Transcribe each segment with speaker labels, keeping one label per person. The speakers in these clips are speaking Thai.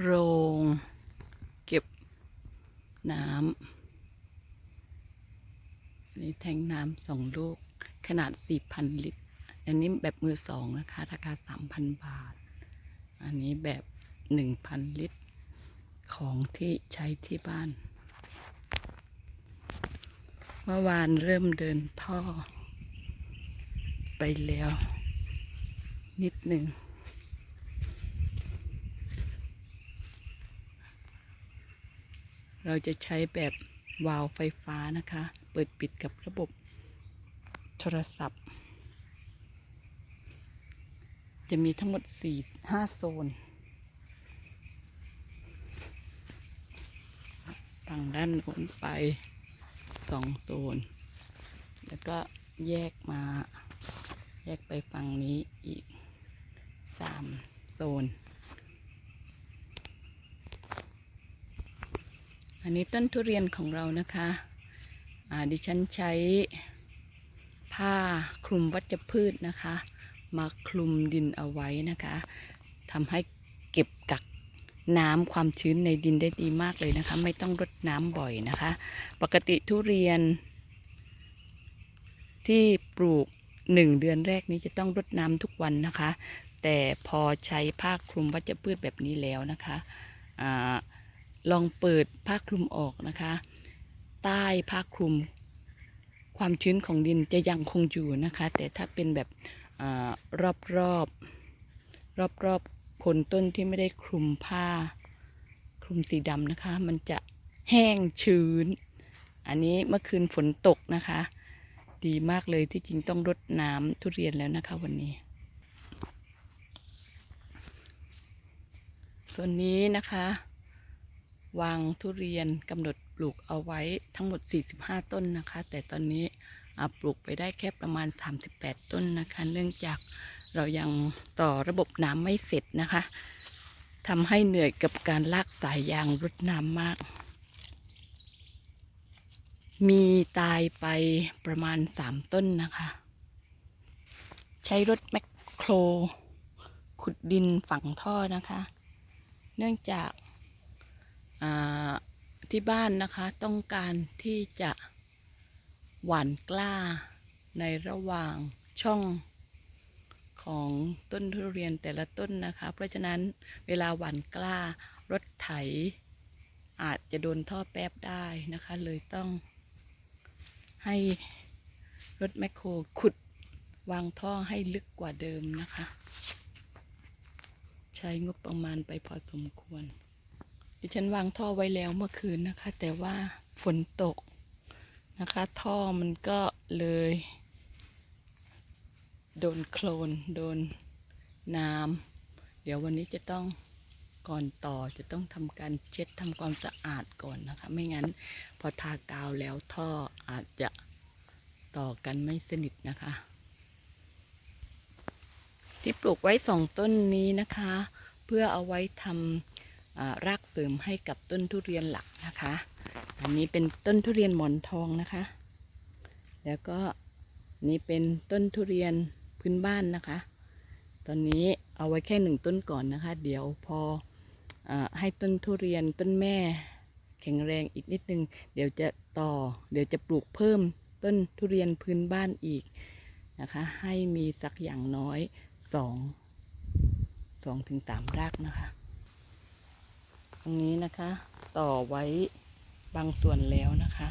Speaker 1: โรงเก็บน้ำนนี่แทงน้ำสองลูก ขนาด 4,000 ลิตร อันนี้แบบมือสองนะคะ ราคา 3,000 บาท อันนี้แบบ 1,000 ลิตร ของที่ใช้ที่บ้าน เมื่อวานเริ่มเดินท่อ ไปแล้ว นิดหนึ่ง เราจะใช้แบบวาล์วไฟฟ้านะคะ เปิดปิดกับระบบโทรศัพท์ จะมีทั้งหมด 4 5 โซน ฝั่งด้านโน้นไป 2 โซน แล้วก็แยกมา แยกไปฝั่งนี้อีก 3 โซน นนี้ต้นทุเรียนของเรานะคะอ่าดิฉันใช้ผ้าคลุมวัชพืชนะคะ มาคลุมดินเอาไว้นะคะทำให้เก็บกักน้ำความชื้นในดินได้ดีมากเลยนะคะ ไม่ต้องรดน้ำบ่อยนะคะ ปกติทุเรียน ที่ปลูกหนึ่งเดือนแรกนี้จะต้องรดน้ำทุกวันนะคะ แต่พอใช้ผ้าคลุมวัชพืชแบบนี้แล้วนะคะอา ลองเปิดผ้าคลุมออกนะคะ ใต้ผ้าคลุม ความชื้นของดินจะยังคงอยู่นะคะ แต่ถ้าเป็นแบบอรอบรอบรอบรอบๆโคนต้นที่ไม่ได้คลุมผ้า คลุมสีดำนะคะ มันจะแห้งชื้น อันนี้เมื่อคืนฝนตกนะคะ ดีมากเลยที่จริงต้องรดน้ำทุเรียนแล้วนะคะวันนี้ ส่วนนี้นะคะ วางทุเรียนกำหนดปลูกเอาไว้ทั้งหมด 45 ต้นนะคะ แต่ตอนนี้ปลูกไปได้แค่ประมาณ 38 ต้นนะคะ เนื่องจากเรายังต่อระบบน้ำไม่เสร็จนะคะทำให้เหนื่อยกับการลากสายยางรดน้ำมาก มีตายไปประมาณ 3 ต้นนะคะ ใช้รถแมคโคร ขุดดินฝังท่อนะคะ เนื่องจาก ที่บ้านนะคะต้องการที่จะหว่านกล้าในระหว่างช่องของต้นทุเรียนแต่ละต้นนะคะ เพราะฉะนั้นเวลาหว่านกล้ารถไถอาจจะโดนท่อแป๊บได้นะคะ เลยต้องให้รถแมคโครขุดวางท่อให้ลึกกว่าเดิมนะคะ ใช้งบประมาณไปพอสมควร ดิฉันวางท่อไว้แล้วเมื่อคืนนะคะ แต่ว่าฝนตกนะคะ ท่อมันก็เลย โดนโคลนโดนน้ำเดี๋ยววันนี้จะต้องก่อนต่อจะต้องทำการเช็ดทำความสะอาดก่อนนะคะ ไม่งั้นพอทากาวแล้วท่ออาจจะต่อกันไม่สนิทนะคะ ที่ปลูกไว้สองต้นนี้นะคะ เพื่อเอาไว้ทำ รากเสริมให้กับต้นทุเรียนหลักนะคะ อันนี้เป็นต้นทุเรียนหมอนทองนะคะ แล้วก็นี่เป็นต้นทุเรียนพื้นบ้านนะคะ ตอนนี้เอาไว้แค่หนึ่งต้นก่อนนะคะ เดี๋ยวพออให้ต้นทุเรียนต้นแม่ แข็งแรงอีกนิดนึง เดี๋ยวจะต่อ เดี๋ยวจะปลูกเพิ่มต้นทุเรียนพื้นบ้านอีกนะคะ ให้มีสักอย่างน้อยสองสองถึงสามรากนะคะ ตรงนี้นะคะ ต่อไว้บางส่วนแล้วนะคะ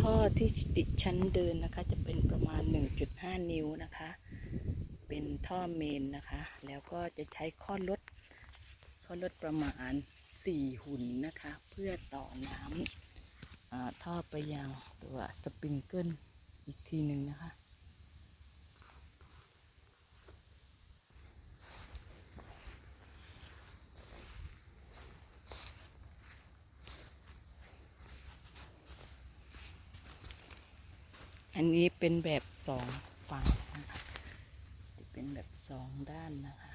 Speaker 1: ท่อที่ดิฉันเดินนะคะ จะเป็นประมาณ 1.5 นิ้วนะคะ เป็นท่อเมนนะคะ แล้วก็จะใช้ข้อลดข้อลดประมาณ 4 หุ่นนะคะ เพื่อต่อน้ำท่อไปยังตัวสปริงเกิลอีกทีหนึ่งนะคะ อันนี้เป็นแบบสองฝั่งนะคะจะเป็นแบบสองด้านนะคะ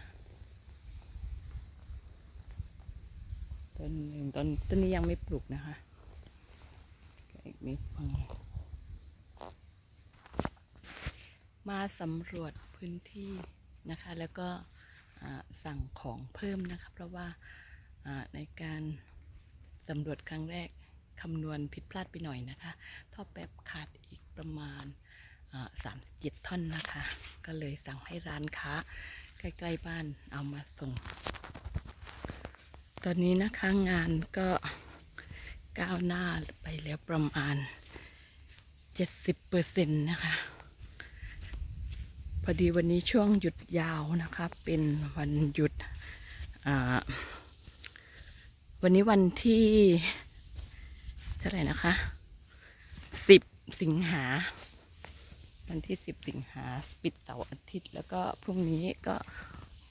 Speaker 1: ต้นหนึ่งต้นต้นนี้ยังไม่ปลูกนะคะอีกนิดนึงมาสำรวจพื้นที่นะคะ แล้วก็สั่งของเพิ่มนะคะ เพราะว่าในการสำรวจครั้งแรกคำนวณผิดพลาดไปหน่อยนะคะท่อแป๊บขาดอีก ประมาณสามสิบเจ็ดท่อนนะคะ ก็เลยสั่งให้ร้านค้า ใกล้ๆบ้านเอามาส่ง ตอนนี้นะคะงานก็ก้าวหน้าไปแล้วประมาณ 70เปอร์เซ็นต์นะคะ พอดีวันนี้ช่วงหยุดยาวนะคะ เป็นวันหยุด วันนี้วันที่เท่าไหร่นะคะ สิงหา วันที่10สิงหาปิดเสาร์อาทิตย์ แล้วก็พรุ่งนี้ก็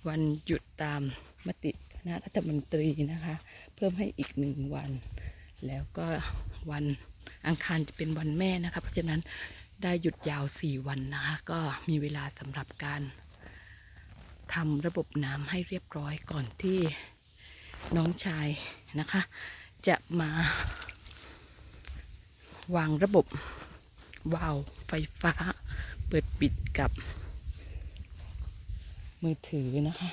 Speaker 1: วันหยุดตามมติคณะรัฐมนตรีนะคะ เพิ่มให้อีกหนึ่งวัน แล้วก็วันอังคารจะเป็นวันแม่นะคะ เพราะฉะนั้นได้หยุดยาว4วันนะคะ ก็มีเวลาสำหรับการทำระบบน้ำให้เรียบร้อยก่อนที่น้องชายนะคะ จะมาวางระบบ วาล์วไฟฟ้า เปิดปิดกับมือถือนะคะ